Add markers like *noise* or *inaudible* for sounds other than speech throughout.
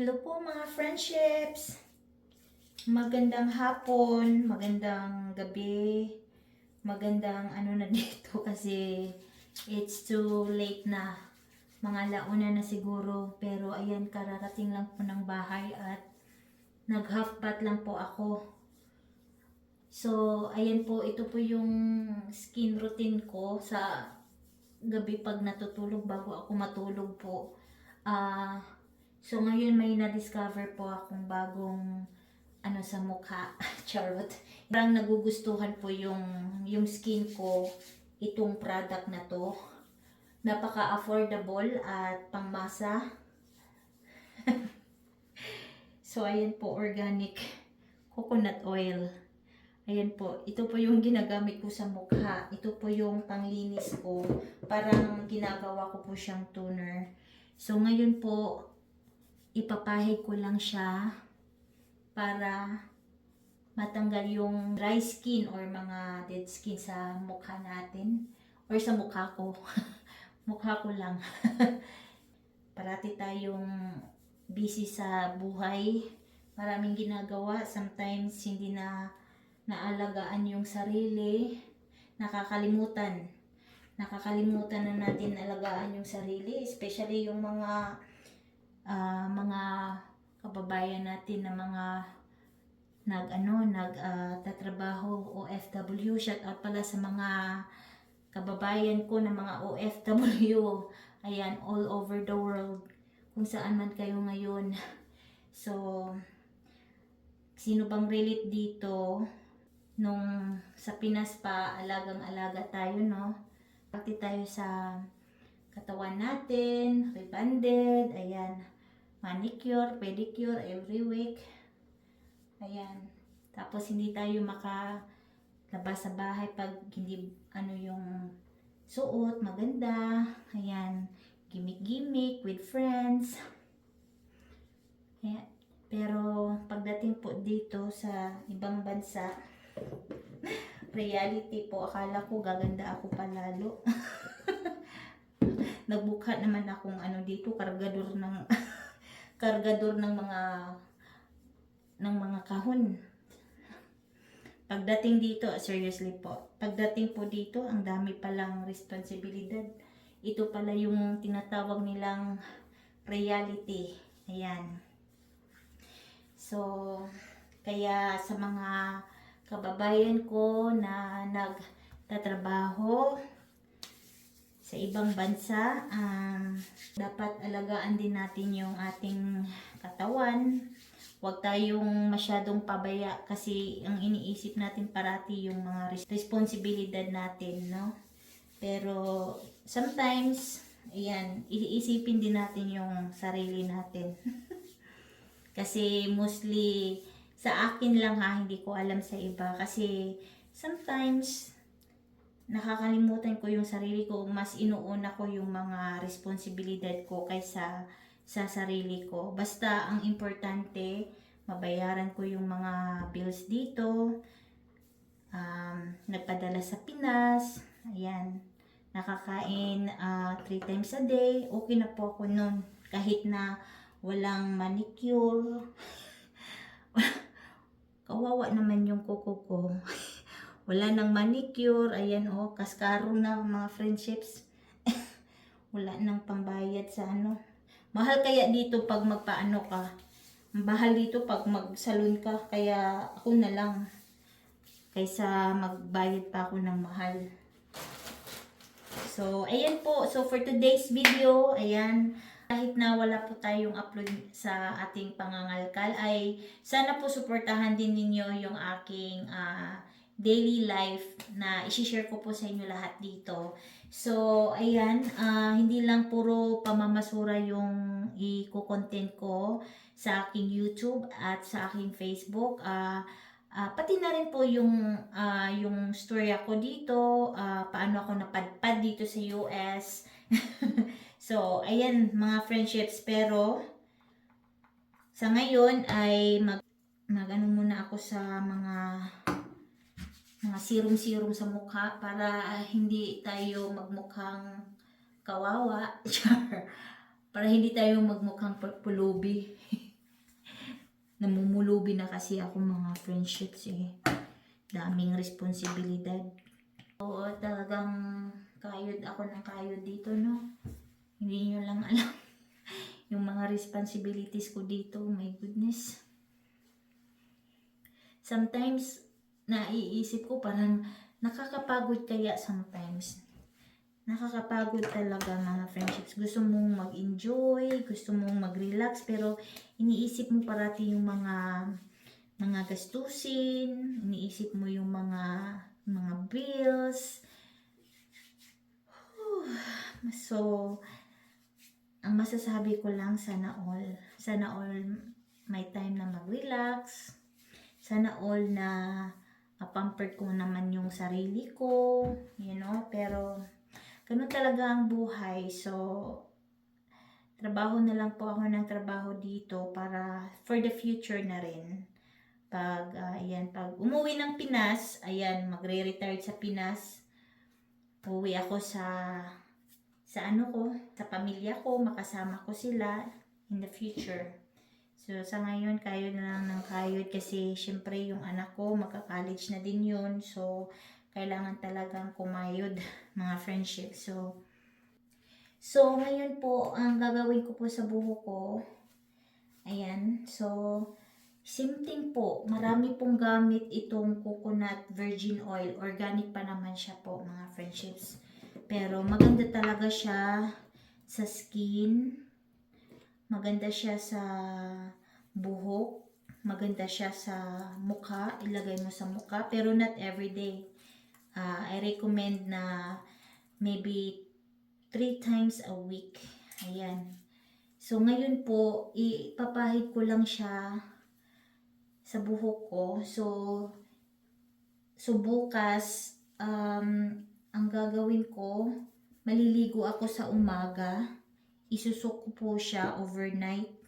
Hello po mga friendships! Magandang hapon, magandang gabi, magandang ano na *laughs* dito kasi it's too late na. Mga launa na siguro pero ayan kararating lang po ng bahay at nag lang po ako. So ayan po ito po yung skin routine ko sa gabi pag natutulog bago ako matulog po. Ah So ngayon may na-discover po akong bagong ano sa mukha, *laughs* charot. Parang nagugustuhan po yung yung skin ko itong product na to. Napaka-affordable at pangmasa. *laughs* so ayan po organic coconut oil. Ayan po, ito po yung ginagamit ko sa mukha. Ito po yung panglinis ko. Parang ginagawa ko po siyang toner. So ngayon po, ipapahid ko lang siya para matanggal yung dry skin or mga dead skin sa mukha natin or sa mukha ko. *laughs* mukha ko lang. *laughs* Parati tayong busy sa buhay. Maraming ginagawa. Sometimes hindi na naalagaan yung sarili. Nakakalimutan. Nakakalimutan na natin alagaan yung sarili. Especially yung mga ah, mga kababayan natin na mga nag ano nag ah, tatrabaho OFW shout out pala sa mga kababayan ko na mga OFW *laughs* ayan all over the world. Kung saan man kayo ngayon. *laughs* So sino bang relate dito? Nung sa Pinas pa alagang alaga tayo no? Pati tayo sa katawan natin, rebanded, ayan, manicure, pedicure every week. Ayan. Tapos hindi tayo makalabas sa bahay pag hindi ano yung suot, maganda. Ayan. Gimmick-gimmick with friends. Ayan. Pero pagdating po dito sa ibang bansa, *laughs* reality po, akala ko gaganda ako palalo. *laughs* nagbuka naman akong ano dito kargador ng *laughs* kargador ng mga ng mga kahon. Pagdating dito seriously po pagdating po dito ang dami palang responsibilidad. Ito pala yung tinatawag nilang reality. Ayan. So kaya sa mga kababayan ko na nagtatrabaho sa ibang bansa, um, dapat alagaan din natin yung ating katawan. Huwag tayong masyadong pabaya kasi ang iniisip natin parati yung mga res- responsibilidad natin, no? Pero sometimes, ayan, iisipin din natin yung sarili natin. *laughs* kasi mostly sa akin lang ha, hindi ko alam sa iba kasi sometimes nakakalimutan ko yung sarili ko, mas inuuna ko yung mga responsibilidad ko kaysa sa sarili ko. Basta ang importante, mabayaran ko yung mga bills dito, um, nagpadala sa Pinas, ayan, nakakain uh, three times a day, okay na po ako nun. Kahit na walang manicure, *laughs* kawawa naman yung kuko ko. *laughs* Wala nang manicure. Ayan oh, kaskaro na mga friendships. *laughs* Wala nang pambayad sa ano. Mahal kaya dito pag magpaano ka. Mahal dito pag magsalon ka. Kaya ako na lang. Kaysa magbayad pa ako ng mahal. So, ayan po. So, for today's video, ayan, kahit na wala po tayong upload sa ating pangangalkal, ay sana po suportahan din ninyo yung aking ah, daily life na isi-share ko po sa inyo lahat dito. So, ayan, ah, hindi lang puro pamamasura yung i-content ko sa aking YouTube at sa aking Facebook. Ah, ah, pati na rin po yung ah, yung story ako dito, ah, paano ako napadpad dito sa US. *laughs* so, ayan mga friendships pero sa ngayon ay mag mag ano muna ako sa mga mga serum-serum sa mukha para hindi tayo magmukhang kawawa. *laughs* Para hindi tayo magmukhang pu- pulubi. *laughs* namumulubi na kasi ako mga friendships eh. Daming responsibilidad. Oo, talagang kayod ako ng kayod dito, no? Hindi nyo lang *laughs* alam yung mga responsibilities ko dito. My goodness. Sometimes, naiisip ko parang nakakapagod kaya sometimes. Nakakapagod talaga mga friendships. Gusto mong mag-enjoy, gusto mong mag-relax, pero iniisip mo parati yung mga mga gastusin, iniisip mo yung mga mga bills. So, ang masasabi ko lang sana all, sana all may time na mag-relax. Sana all na pamper ko naman yung sarili ko, you know, pero ganun talaga ang buhay. So, trabaho na lang po ako ng trabaho dito para for the future na rin. Pag, ah, ayan, pag umuwi ng Pinas, ayan, magre-retire sa Pinas, uwi ako sa, sa ano ko, sa pamilya ko, makasama ko sila in the future. So, sa ngayon, kayod na lang ng kayod kasi syempre yung anak ko, magka-college na din yun. So, kailangan talagang kumayod *laughs* mga friendship. So, so ngayon po, ang gagawin ko po sa buho ko, ayan, so, same thing po, marami pong gamit itong coconut virgin oil. Organic pa naman siya po, mga friendships. Pero maganda talaga siya sa skin. Maganda siya sa buhok. Maganda siya sa mukha. Ilagay mo sa mukha. Pero not everyday. Ah, I recommend na maybe three times a week. Ayan. So, ngayon po, ipapahid ko lang siya sa buhok ko. So, so bukas, um, ang gagawin ko, maliligo ako sa umaga. Isusok ko po siya overnight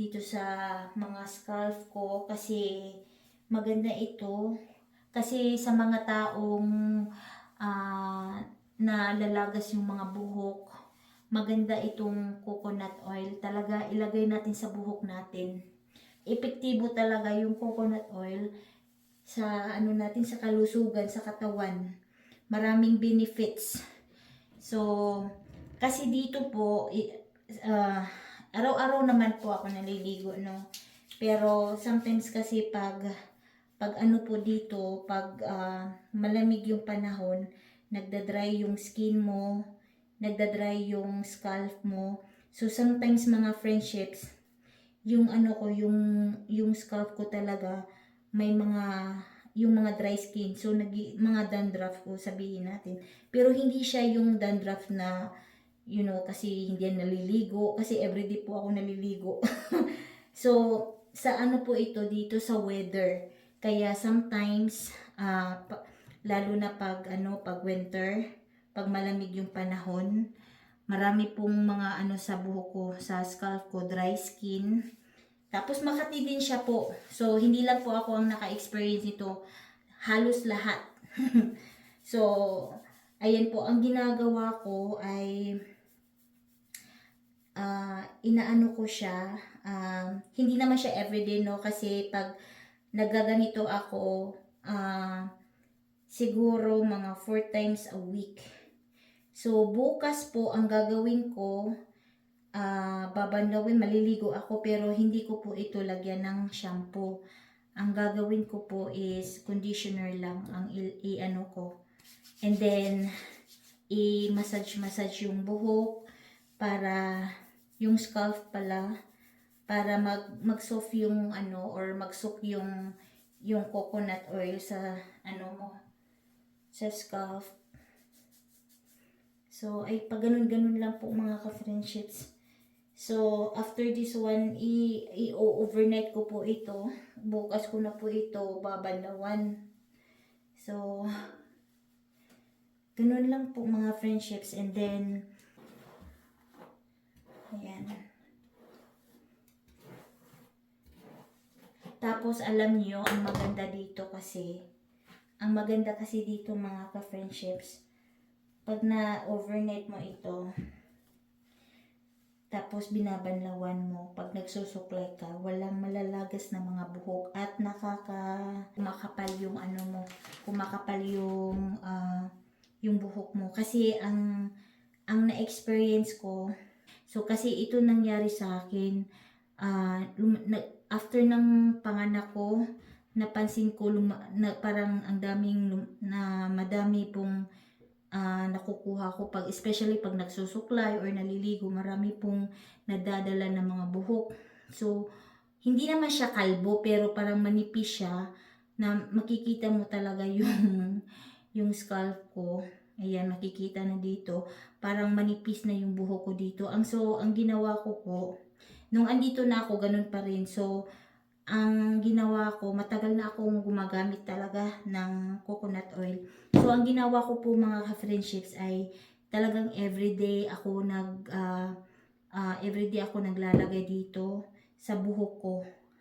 dito sa mga scalp ko kasi maganda ito. Kasi sa mga taong ah, nalalagas yung mga buhok, maganda itong coconut oil. Talaga ilagay natin sa buhok natin. Epektibo talaga yung coconut oil sa ano natin sa kalusugan sa katawan. Maraming benefits. So, kasi dito po ah, araw-araw naman po ako naliligo no. Pero sometimes kasi pag pag ano po dito, pag ah, malamig yung panahon, nagda-dry yung skin mo, nagda-dry yung scalp mo. So sometimes mga friendships, yung ano ko, yung yung scalp ko talaga may mga yung mga dry skin. So nag mga dandruff ko sabihin natin. Pero hindi siya yung dandruff na you know, kasi hindi yan naliligo. Kasi everyday po ako naliligo. *laughs* so, sa ano po ito dito sa weather. Kaya sometimes, ah, pa- lalo na pag ano, pag winter, pag malamig yung panahon, marami pong mga ano sa buhok ko, sa scalp ko, dry skin. Tapos makati din siya po. So, hindi lang po ako ang naka-experience nito. Halos lahat. *laughs* so, ayan po, ang ginagawa ko ay ah inaano ko siya. um, hindi naman siya everyday, no? Kasi pag nagaganito ako, ah siguro mga four times a week. So, bukas po, ang gagawin ko, ah babandawin, maliligo ako, pero hindi ko po ito lagyan ng shampoo. Ang gagawin ko po is conditioner lang ang i-ano ko. And then, i-massage-massage yung buhok para yung scalp pala para mag mag-soft yung ano or mag-soak yung yung coconut oil sa ano mo sa scalp. So ay pag ganun-ganun lang po mga ka-friendships. So after this one i, i-overnight ko po ito. Bukas ko na po ito babanlawan. So ganun lang po mga friendships and then Ayan. Tapos, alam niyo ang maganda dito kasi, ang maganda kasi dito mga ka-friendships, pag na-overnight mo ito, Tapos binabanlawan mo. Pag nagsusuklay ka, walang malalagas na mga buhok at nakaka kumakapal yung ano mo, kumakapal yung ah, yung buhok mo. Kasi ang ang na-experience ko, so kasi ito nangyari sa akin, na- after ng panganak ko, napansin ko luma- na parang ang daming na madami pong ah, nakukuha ko pag especially pag nagsusuklay or naliligo marami pong nadadala ng mga buhok. So hindi naman siya kalbo pero parang manipis siya na makikita mo talaga yung yung scalp ko ayan makikita na dito. Parang manipis na yung buhok ko dito. Ang so ang ginawa ko po nung andito na ako ganun pa rin. So ang ginawa ko, matagal na akong gumagamit talaga ng coconut oil. So, ang ginawa ko po mga ka-friendships ay talagang everyday ako nag, ah, ah, everyday ako naglalagay dito sa buhok ko.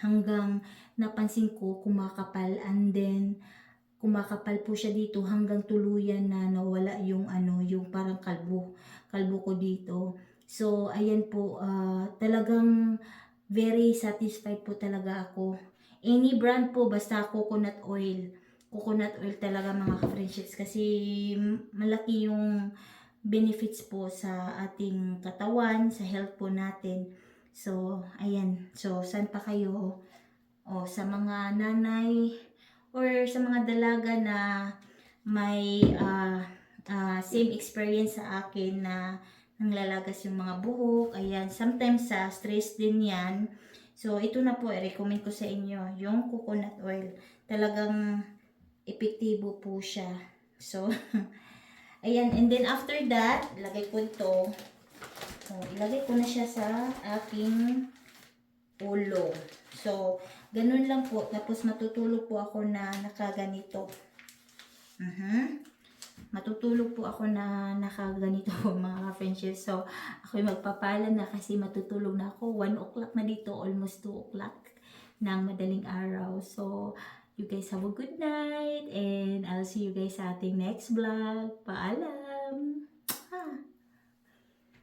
Hanggang napansin ko kumakapal. And then kumakapal po siya dito hanggang tuluyan na nawala yung ano, yung parang kalbo, kalbo ko dito. So, ayan po, ah, talagang very satisfied po talaga ako. Any brand po, basta coconut oil. Coconut oil talaga mga ka-friendships kasi malaki yung benefits po sa ating katawan, sa health po natin. So, ayan. So, saan pa kayo? O, sa mga nanay or sa mga dalaga na may ah, ah, same experience sa akin na nanglalagas yung mga buhok. Ayan, sometimes sa stress din yan. So, ito na po, i-recommend ko sa inyo, yung coconut oil. Talagang epektibo po siya. So, *laughs* ayan, and then after that, ilagay ko ito. So, ilagay ko na siya sa aking ulo. So, ganun lang po. Tapos matutulog po ako na nakaganito. Mhm matutulog po ako na nakaganito *laughs* mga friendships. So, ako'y magpapala na kasi matutulog na ako. 1 o'clock na dito, almost 2 o'clock ng madaling araw. So, you guys have a good night and I'll see you guys sa ating next vlog. Paalam!